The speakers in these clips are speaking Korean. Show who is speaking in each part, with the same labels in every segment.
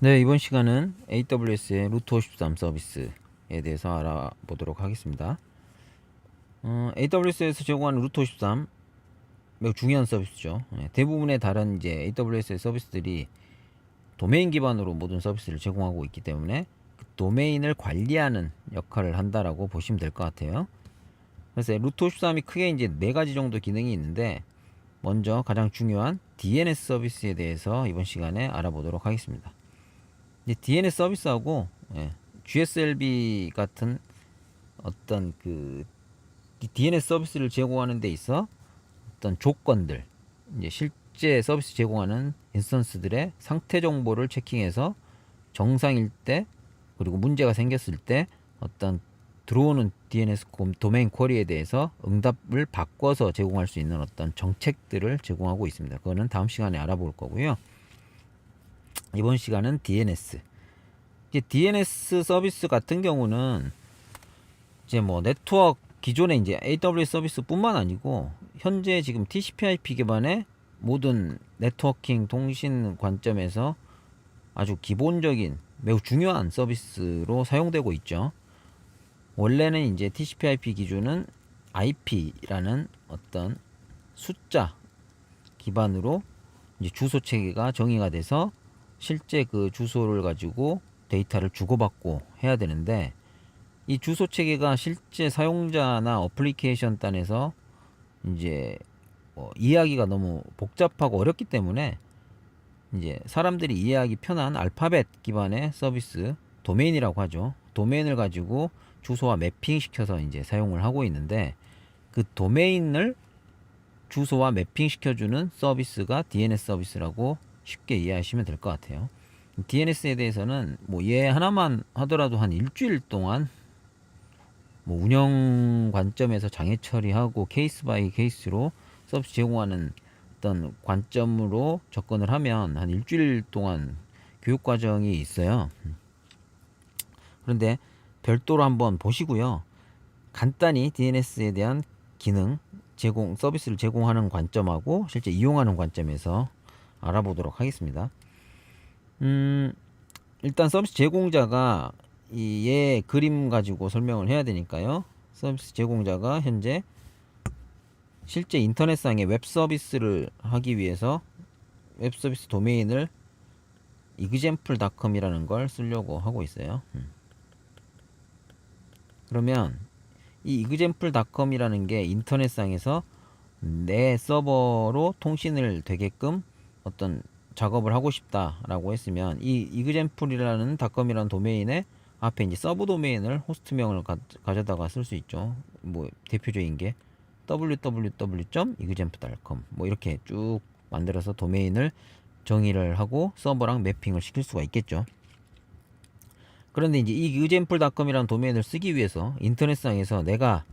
Speaker 1: 네, 이번 시간은 AWS의 루트 53 서비스에 대해서 알아보도록 하겠습니다. 어, AWS에서 제공하는 루트 53 매우 중요한 서비스죠. 예, 대부분의 다른 이제 AWS의 서비스들이 도메인 기반으로 모든 서비스를 제공하고 있기 때문에 그 도메인을 관리하는 역할을 한다라고 보시면 될 것 같아요. 그래서 루트 53이 크게 이제 네 가지 정도 기능이 있는데 먼저 가장 중요한 DNS 서비스에 대해서 이번 시간에 알아보도록 하겠습니다. 이제 DNS 서비스하고 예, GSLB 같은 어떤 그 DNS 서비스를 제공하는 데 있어 어떤 조건들 이제 실제 서비스 제공하는 인스턴스들의 상태 정보를 체킹해서 정상일 때 그리고 문제가 생겼을 때 어떤 들어오는 DNS 고- 도메인 쿼리에 대해서 응답을 바꿔서 제공할 수 있는 어떤 정책들을 제공하고 있습니다. 그거는 다음 시간에 알아볼 거고요. 이번 시간은 DNS. 이제 DNS 서비스 같은 경우는 이제 뭐 네트워크 기존의 이제 AWS 서비스뿐만 아니고 현재 지금 TCP/IP 기반의 모든 네트워킹 통신 관점에서 아주 기본적인 매우 중요한 서비스로 사용되고 있죠. 원래는 이제 TCP/IP 기준은 IP라는 어떤 숫자 기반으로 이제 주소 체계가 정의가 돼서 실제 그 주소를 가지고 데이터를 주고받고 해야 되는데 이 주소 체계가 실제 사용자나 어플리케이션 단에서 이제 뭐 이해하기가 너무 복잡하고 어렵기 때문에 이제 사람들이 이해하기 편한 알파벳 기반의 서비스 도메인이라고 하죠. 도메인을 가지고 주소와 매핑 시켜서 이제 사용을 하고 있는데 그 도메인을 주소와 매핑 시켜주는 서비스가 DNS 서비스라고 쉽게 이해하시면 될 것 같아요. DNS에 대해서는 뭐 얘 하나만 하더라도 한 일주일 동안 뭐 운영 관점에서 장애 처리하고 케이스 바이 케이스로 서비스 제공하는 어떤 관점으로 접근을 하면 한 일주일 동안 교육 과정이 있어요. 그런데 별도로 한번 보시고요. 간단히 DNS에 대한 기능 제공 서비스를 제공하는 관점하고 실제 이용하는 관점에서 알아보도록 하겠습니다. 음, 일단 서비스 제공자가 이얘 그림 가지고 설명을 해야 되니까요. 서비스 제공자가 현재 실제 인터넷상의 웹 서비스를 하기 위해서 웹 서비스 도메인을 example.com이라는 걸 쓰려고 하고 있어요. 음. 그러면 이 example.com이라는 게 인터넷상에서 내 서버로 통신을 되게끔 어떤 작업을 하고 싶다라고 했으면 이 example이라는 .com이라는 도메인에 앞에 이제 서브 도메인을 호스트명을 가, 가져다가 쓸 수 있죠. 뭐 대표적인 게 www.example.com 뭐 이렇게 쭉 만들어서 도메인을 정의를 하고 서버랑 매핑을 시킬 수가 있겠죠. 그런데 이제 이 example.com이라는 도메인을 쓰기 위해서 인터넷상에서 내가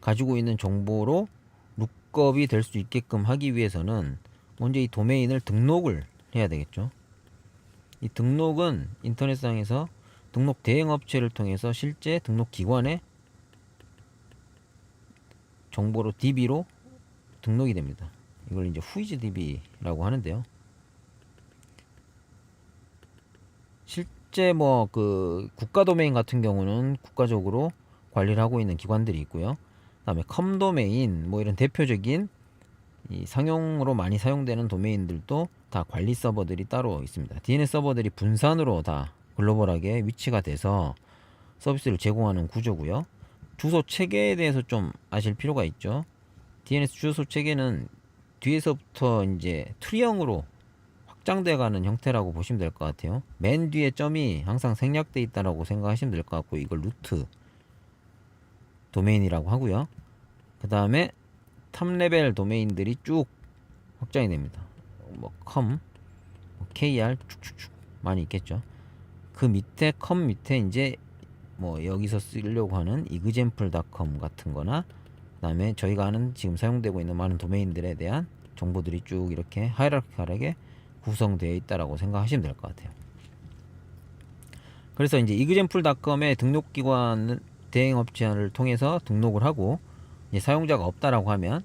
Speaker 1: 가지고 있는 정보로 룩업이 될 수 있게끔 하기 위해서는 먼저 이 도메인을 등록을 해야 되겠죠. 이 등록은 인터넷상에서 등록 대행 업체를 통해서 실제 등록 기관에 정보로 DB로 등록이 됩니다. 이걸 이제 후이즈 DB라고 하는데요. 실제 뭐 그 국가 도메인 같은 경우는 국가적으로 관리를 하고 있는 기관들이 있고요. 그다음에 컴 도메인 뭐 이런 대표적인 이 상용으로 많이 사용되는 도메인들도 다 관리 서버들이 따로 있습니다. DNS 서버들이 분산으로 다 글로벌하게 위치가 돼서 서비스를 제공하는 구조고요. 주소 체계에 대해서 좀 아실 필요가 있죠. DNS 주소 체계는 뒤에서부터 이제 트리형으로 확장돼 가는 형태라고 보시면 될 것 같아요. 맨 뒤에 점이 항상 생략돼 있다라고 생각하시면 될 것 같고 이걸 루트 도메인이라고 하고요. 그 다음에 탑 레벨 도메인들이 쭉 확장이 됩니다. 뭐 com, 뭐 kr 쭉쭉쭉 많이 있겠죠. 그 밑에 com 밑에 이제 뭐 여기서 쓰려고 하는 example.com 같은 거나 그다음에 저희가 하는 지금 사용되고 있는 많은 도메인들에 대한 정보들이 쭉 이렇게 하이라키컬하게 구성되어 있다라고 생각하시면 될 것 같아요. 그래서 이제 example.com의 등록 기관 대행 업체를 통해서 등록을 하고 사용자가 없다라고 하면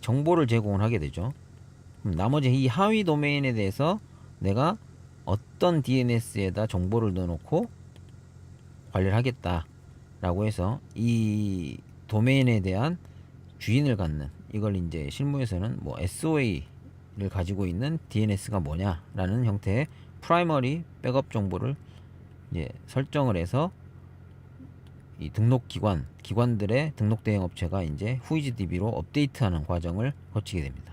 Speaker 1: 정보를 제공을 하게 되죠. 나머지 이 하위 도메인에 대해서 내가 어떤 DNS에다 정보를 넣어놓고 관리를 하겠다라고 해서 이 도메인에 대한 주인을 갖는 이걸 이제 실무에서는 뭐 SOA를 가지고 있는 DNS가 뭐냐라는 형태의 프라이머리 백업 정보를 이제 설정을 해서 이 등록 기관 기관들의 등록 대행 업체가 이제 후이즈 DB로 업데이트하는 과정을 거치게 됩니다.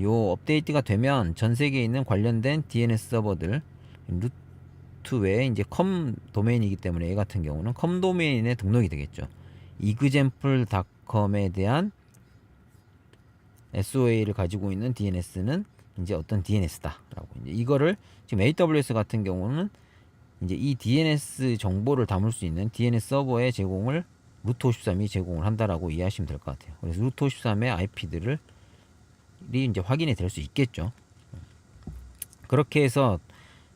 Speaker 1: 요 업데이트가 되면 전 세계에 있는 관련된 DNS 서버들 루트 외에 이제 컴 도메인이기 때문에 얘 같은 경우는 컴 도메인에 등록이 되겠죠. 이그젠플닷컴에 대한 SOA를 가지고 있는 DNS는 이제 어떤 DNS다라고 이제 이거를 지금 AWS 같은 경우는 이제 이 DNS 정보를 담을 수 있는 DNS 서버의 제공을 루트 53이 제공을 한다라고 이해하시면 될 것 같아요. 그래서 루트 53의 IP들을 이 이제 확인이 될 수 있겠죠. 그렇게 해서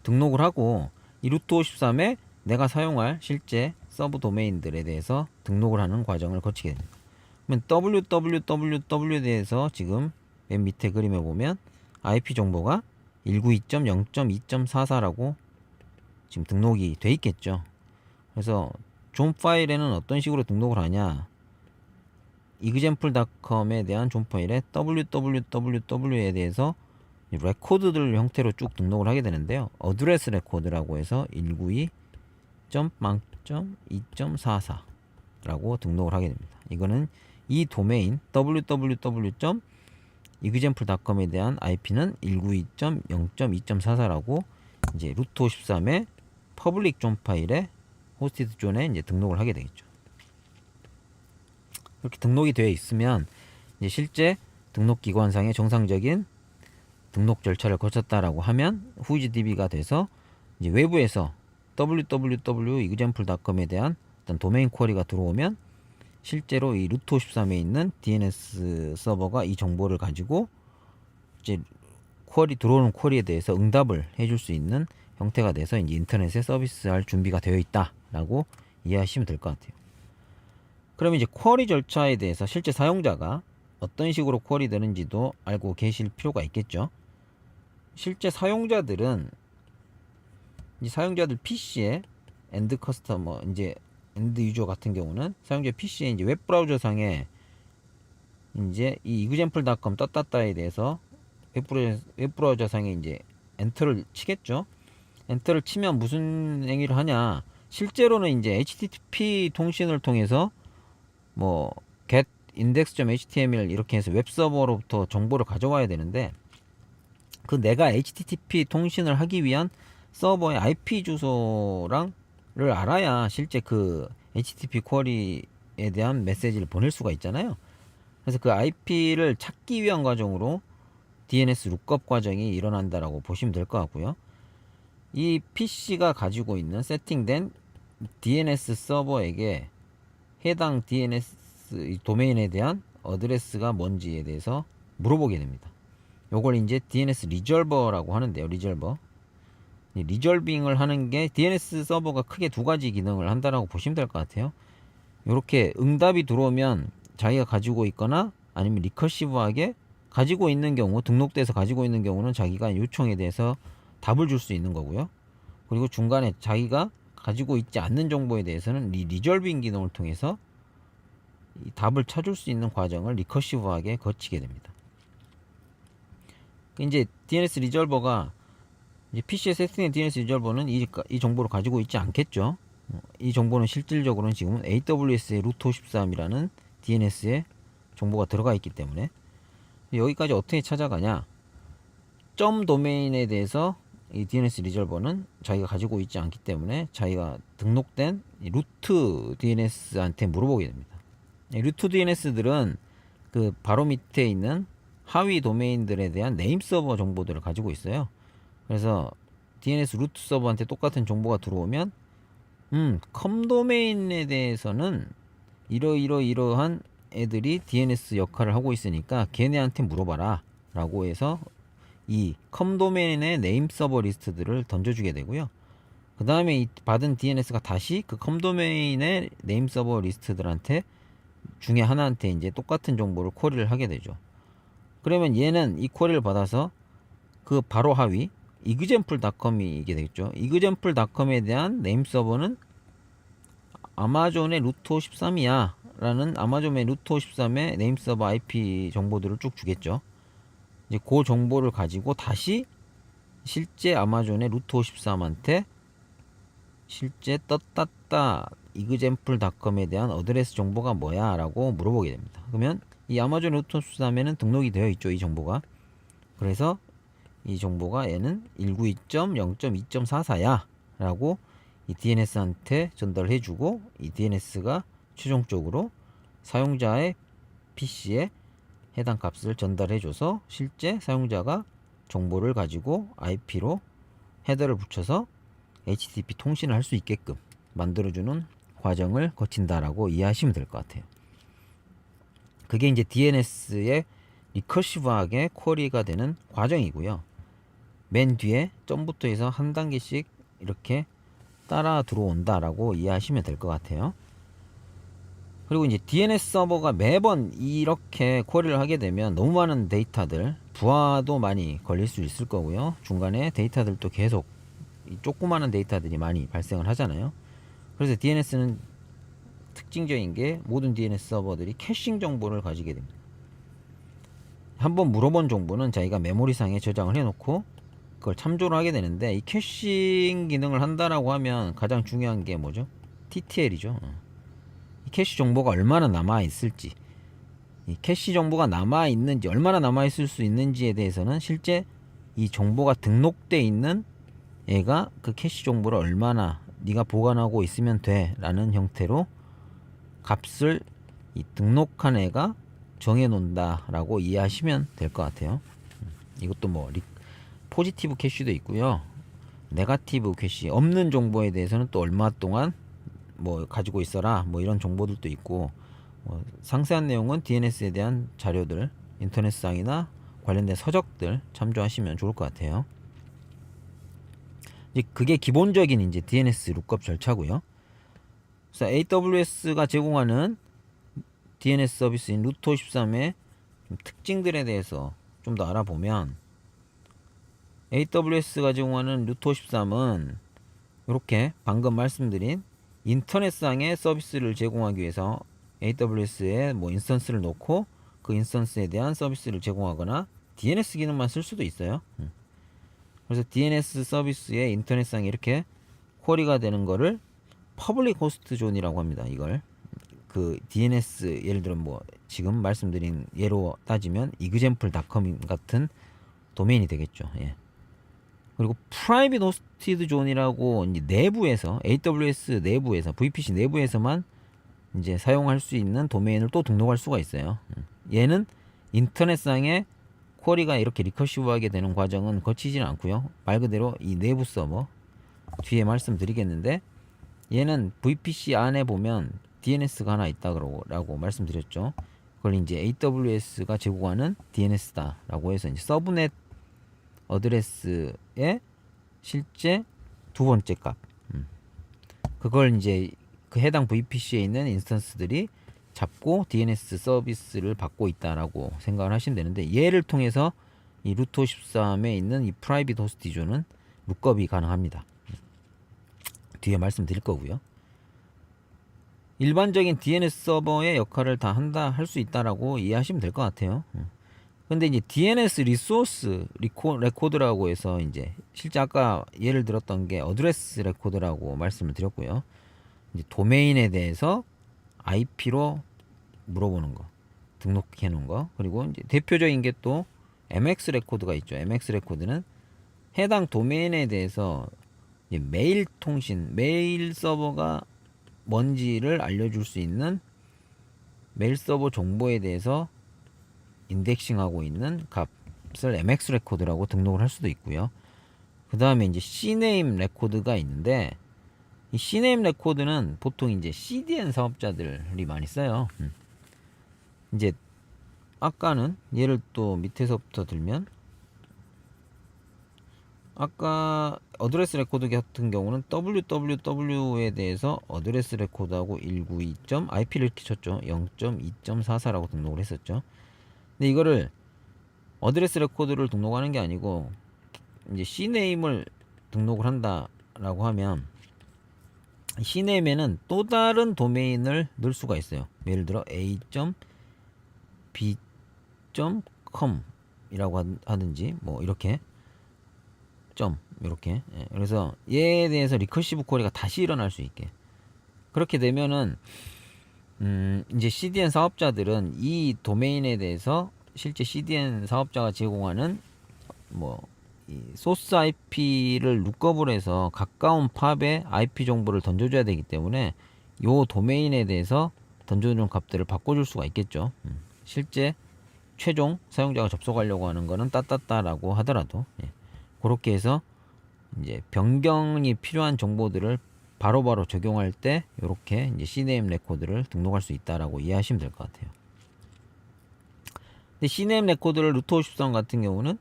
Speaker 1: 등록을 하고 이 루트 53에 내가 사용할 실제 서브 도메인들에 대해서 등록을 하는 과정을 거치게 됩니다. 그러면 www에 대해서 지금 맨 밑에 그림에 보면 IP 정보가 192.0.2.44라고 지금 등록이 돼 있겠죠. 그래서 존 파일에는 어떤 식으로 등록을 하냐? example.com에 대한 존 파일에 www에 대해서 레코드들 형태로 쭉 등록을 하게 되는데요. 어드레스 레코드라고 해서 192.0.2.44라고 등록을 하게 됩니다. 이거는 이 도메인 www.example.com에 대한 IP는 192.0.2.44라고 이제 루트 53의 퍼블릭 존 파일에 호스티드 존에 이제 등록을 하게 되겠죠. 이렇게 등록이 되어 있으면 이제 실제 등록 기관상의 정상적인 등록 절차를 거쳤다라고 하면 후이즈DB가 돼서 이제 외부에서 www.example.com에 대한 어떤 도메인 쿼리가 들어오면 실제로 이 루트 53에 있는 DNS 서버가 이 정보를 가지고 이제 쿼리 들어오는 쿼리에 대해서 응답을 해줄 수 있는 형태가 돼서 이제 인터넷에 서비스할 준비가 되어 있다라고 이해하시면 될 것 같아요. 그러면 이제 쿼리 절차에 대해서 실제 사용자가 어떤 식으로 쿼리 되는지도 알고 계실 필요가 있겠죠. 실제 사용자들은 이 사용자들 PC에 엔드 커스터머 이제 엔드 유저 같은 경우는 사용자 PC에 이제 웹 브라우저 상에 이제 이 example.com 떴다따에 대해서 웹 브라우저 상에 이제 엔터를 치겠죠. 엔터를 치면 무슨 행위를 하냐? 실제로는 이제 HTTP 통신을 통해서 뭐 get index.html 이렇게 해서 웹 서버로부터 정보를 가져와야 되는데 그 내가 HTTP 통신을 하기 위한 서버의 IP 주소랑을 알아야 실제 그 HTTP 쿼리에 대한 메시지를 보낼 수가 있잖아요. 그래서 그 IP를 찾기 위한 과정으로 DNS 룩업 과정이 일어난다라고 보시면 될 것 같고요. 이 PC가 가지고 있는 세팅된 DNS 서버에게 해당 DNS 도메인에 대한 어드레스가 뭔지에 대해서 물어보게 됩니다. 요걸 이제 DNS 리졸버라고 하는데요. 리졸버. 리졸빙을 하는 게 DNS 서버가 크게 두 가지 기능을 한다라고 보시면 될 것 같아요. 이렇게 응답이 들어오면 자기가 가지고 있거나 아니면 리커시브하게 가지고 있는 경우 등록돼서 가지고 있는 경우는 자기가 요청에 대해서 답을 줄 수 있는 거고요. 그리고 중간에 자기가 가지고 있지 않는 정보에 대해서는 리, 리졸빙 기능을 통해서 이 답을 찾을 수 있는 과정을 리커시브하게 거치게 됩니다. 이제 DNS 리졸버가 이제 PC에 세팅된 DNS 리졸버는 이, 이 정보를 가지고 있지 않겠죠. 어, 이 정보는 실질적으로는 지금 AWS의 루트 53이라는 DNS에 정보가 들어가 있기 때문에 여기까지 어떻게 찾아가냐? 점 도메인에 대해서 이 DNS 리졸버는 자기가 가지고 있지 않기 때문에 자기가 등록된 루트 DNS한테 물어보게 됩니다. 루트 DNS들은 그 바로 밑에 있는 하위 도메인들에 대한 네임 서버 정보들을 가지고 있어요. 그래서 DNS 루트 서버한테 똑같은 정보가 들어오면 음, 컴 도메인에 대해서는 이러이러 이러한 애들이 DNS 역할을 하고 있으니까 걔네한테 물어봐라 라고 해서 이컴 도메인의 네임 서버 리스트들을 던져주게 되고요. 그 다음에 이 받은 DNS가 다시 그 컴 도메인의 네임 서버 리스트들한테 중에 하나한테 이제 똑같은 정보를 쿼리를 하게 되죠. 그러면 얘는 이 쿼리를 받아서 그 바로 하위 이그젠플닷컴이 이게 되겠죠. 이그젠플닷컴에 대한 네임 서버는 아마존의 루트 53이야 라는 아마존의 루트 53의 네임 서버 IP 정보들을 쭉 주겠죠. 이제 그 정보를 가지고 다시 실제 아마존의 루트 53한테 실제 떴다따 이그젠플닷컴에 대한 어드레스 정보가 뭐야 라고 물어보게 됩니다. 그러면 이 아마존 루트 53에는 등록이 되어 있죠. 이 정보가. 그래서 이 정보가 얘는 192.0.2.44야 라고 이 DNS한테 전달해 주고 이 DNS가 최종적으로 사용자의 PC에 해당 값을 전달해 줘서 실제 사용자가 정보를 가지고 IP로 헤더를 붙여서 HTTP 통신을 할 수 있게끔 만들어주는 과정을 거친다라고 이해하시면 될 것 같아요. 그게 이제 DNS의 리커시브하게 쿼리가 되는 과정이고요. 맨 뒤에 점부터 해서 한 단계씩 이렇게 따라 들어온다라고 이해하시면 될 것 같아요. 그리고 이제 DNS 서버가 매번 이렇게 쿼리를 하게 되면 너무 많은 데이터들 부하도 많이 걸릴 수 있을 거고요. 중간에 데이터들도 계속 이 조그마한 데이터들이 많이 발생을 하잖아요. 그래서 DNS는 특징적인 게 모든 DNS 서버들이 캐싱 정보를 가지게 됩니다. 한번 물어본 정보는 자기가 메모리상에 저장을 해놓고 그걸 참조를 하게 되는데 이 캐싱 기능을 한다라고 하면 가장 중요한 게 뭐죠? TTL이죠. 이 캐시 정보가 얼마나 남아 있을지, 이 캐시 정보가 남아 있는지 얼마나 남아 있을 수 있는지에 대해서는 실제 이 정보가 등록돼 있는 얘가 그 캐시 정보를 얼마나 네가 보관하고 있으면 돼라는 형태로 값을 이 등록한 애가 정해 놓는다라고 이해하시면 될 것 같아요. 음, 이것도 뭐 리, 포지티브 캐시도 있고요. 네가티브 캐시 없는 정보에 대해서는 또 얼마 동안 뭐 가지고 있어라 뭐 이런 정보들도 있고 뭐 상세한 내용은 DNS에 대한 자료들 인터넷상이나 관련된 서적들 참조하시면 좋을 것 같아요. 이제 그게 기본적인 이제 DNS 룩업 절차고요. 그래서 AWS가 제공하는 DNS 서비스인 루트 53의 특징들에 대해서 좀 더 알아보면 AWS가 제공하는 루트 53은 이렇게 방금 말씀드린 인터넷상의 서비스를 제공하기 위해서 AWS에 뭐 인스턴스를 놓고 그 인스턴스에 대한 서비스를 제공하거나 DNS 기능만 쓸 수도 있어요. 음. 그래서 DNS 서비스의 인터넷상에 이렇게 쿼리가 되는 거를 퍼블릭 호스트 존이라고 합니다. 이걸 그 DNS 예를 들어 뭐 지금 말씀드린 예로 따지면 이그젠플닷컴 같은 도메인이 되겠죠. 예. 그리고 프라이빗 호스티드 존이라고 이제 내부에서 AWS 내부에서 VPC 내부에서만 이제 사용할 수 있는 도메인을 또 등록할 수가 있어요. 음. 얘는 인터넷상에 쿼리가 이렇게 리커시브하게 되는 과정은 거치지는 않고요. 말 그대로 이 내부 서버 뒤에 말씀드리겠는데 얘는 VPC 안에 보면 DNS가 하나 있다라고 말씀드렸죠. 그걸 이제 AWS가 제공하는 DNS다라고 해서 이제 서브넷 어드레스의 실제 두 번째 값. 음. 그걸 이제 그 해당 VPC에 있는 인스턴스들이 잡고 DNS 서비스를 받고 있다라고 생각을 하시면 되는데 얘를 통해서 이 루트 53에 있는 이 프라이빗 호스티존은 룩업이 가능합니다. 뒤에 말씀드릴 거고요. 일반적인 DNS 서버의 역할을 다 한다 할 수 있다라고 이해하시면 될 것 같아요. 음. 근데 이제 DNS 리소스 리코, 레코드라고 해서 이제 실제 아까 예를 들었던 게 어드레스 레코드라고 말씀을 드렸고요. 이제 도메인에 대해서 IP로 물어보는 거, 등록해 놓은 거, 그리고 이제 대표적인 게 또 MX 레코드가 있죠. MX 레코드는 해당 도메인에 대해서 메일 통신, 메일 서버가 뭔지를 알려줄 수 있는 메일 서버 정보에 대해서 인덱싱하고 있는 값을 MX 레코드라고 등록을 할 수도 있고요. 그 다음에 이제 CNAME 레코드가 있는데 이 CNAME 레코드는 보통 이제 CDN 사업자들이 많이 써요. 음. 이제 아까는 예를 또 밑에서부터 들면 아까 어드레스 레코드 같은 경우는 www에 대해서 어드레스 레코드하고 192.ip를 이렇게 쳤죠. 0.2.44라고 등록을 했었죠. 근데 이거를 어드레스 레코드를 등록하는 게 아니고 이제 C네임을 등록을 한다라고 하면 C네임에는 또 다른 도메인을 넣을 수가 있어요. 예를 들어 a.b.com 이라고 하- 하든지 뭐 이렇게 점 이렇게 예, 그래서 얘에 대해서 리커시브 콜이가 다시 일어날 수 있게 그렇게 되면은 음 이제 CDN 사업자들은 이 도메인에 대해서 실제 CDN 사업자가 제공하는 뭐이 소스 IP를 룩업을 해서 가까운 팝에 IP 정보를 던져줘야 되기 때문에 요 도메인에 대해서 던져주는 값들을 바꿔줄 수가 있겠죠. 음, 실제 최종 사용자가 접속하려고 하는 거는 따따따라고 하더라도 예. 그렇게 해서 이제 변경이 필요한 정보들을 바로 바로 적용할 때 이렇게 이제 CNAME 레코드를 등록할 수 있다라고 이해하시면 될 것 같아요. 근데 CNAME 레코드를 루트 53 같은 경우는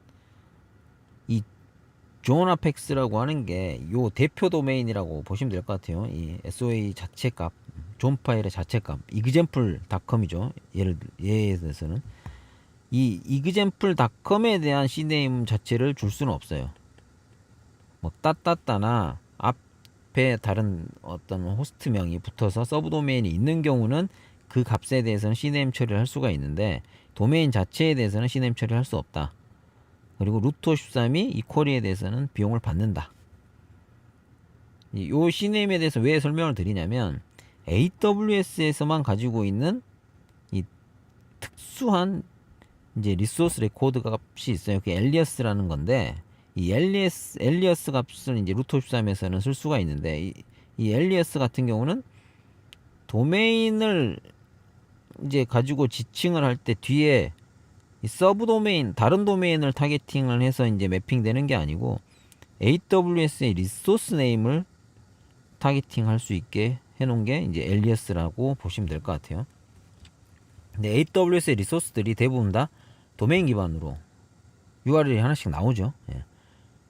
Speaker 1: 이 존아펙스라고 하는 게 요 대표 도메인이라고 보시면 될 것 같아요. 이 SOA 자체 값, 존 파일의 자체 값, example.com이죠. 예를 들- 예에 대해서는 이 example.com에 대한 CNAME 자체를 줄 수는 없어요. 뭐 따따따나 앞에 다른 어떤 호스트명이 붙어서 서브 도메인이 있는 경우는 그 값에 대해서는 CNAME 처리를 할 수가 있는데 도메인 자체에 대해서는 CNAME 처리를 할 수 없다. 그리고 루트 53이 이 쿼리에 대해서는 비용을 받는다. 이- 요 CNAME에 대해서 왜 설명을 드리냐면 AWS에서만 가지고 있는 이 특수한 이제 리소스 레코드 값이 있어요. 그 엘리어스라는 건데 이 엘리어스 엘리어스 값을 이제 루트 53에서는 쓸 수가 있는데 이, 이 엘리어스 같은 경우는 도메인을 이제 가지고 지칭을 할 때 뒤에 이 서브 도메인 다른 도메인을 타겟팅을 해서 이제 매핑되는 게 아니고 AWS의 리소스 네임을 타겟팅 할 수 있게 해놓은 게 이제 엘리어스라고 보시면 될 것 같아요. 근데 AWS의 리소스들이 대부분 다 도메인 기반으로 URL이 하나씩 나오죠. 예.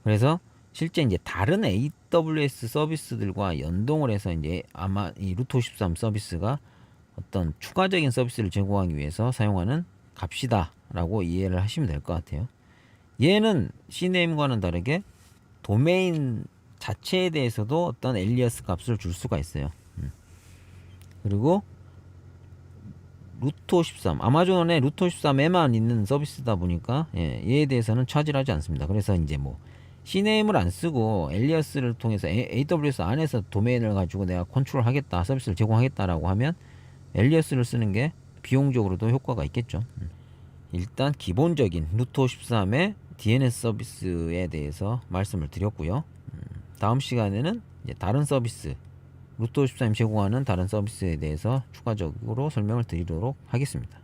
Speaker 1: 그래서 실제 이제 다른 AWS 서비스들과 연동을 해서 이제 아마 이 루트 53 서비스가 어떤 추가적인 서비스를 제공하기 위해서 사용하는 값이다라고 이해를 하시면 될 것 같아요. 얘는 CNAM과는 다르게 도메인 자체에 대해서도 어떤 엘리어스 값을 줄 수가 있어요. 음. 그리고 루트 53 아마존에 루트 53에만 있는 서비스다 보니까 예, 얘에 대해서는 차지를 하지 않습니다. 그래서 이제 뭐 CNAM을 안 쓰고 엘리어스를 통해서 AWS 안에서 도메인을 가지고 내가 컨트롤하겠다 서비스를 제공하겠다라고 하면 엘리어스를 쓰는 게 비용적으로도 효과가 있겠죠. 음. 일단 기본적인 루트 53의 DNS 서비스에 대해서 말씀을 드렸고요. 음, 다음 시간에는 다른 서비스 루트 53이 제공하는 다른 서비스에 대해서 추가적으로 설명을 드리도록 하겠습니다.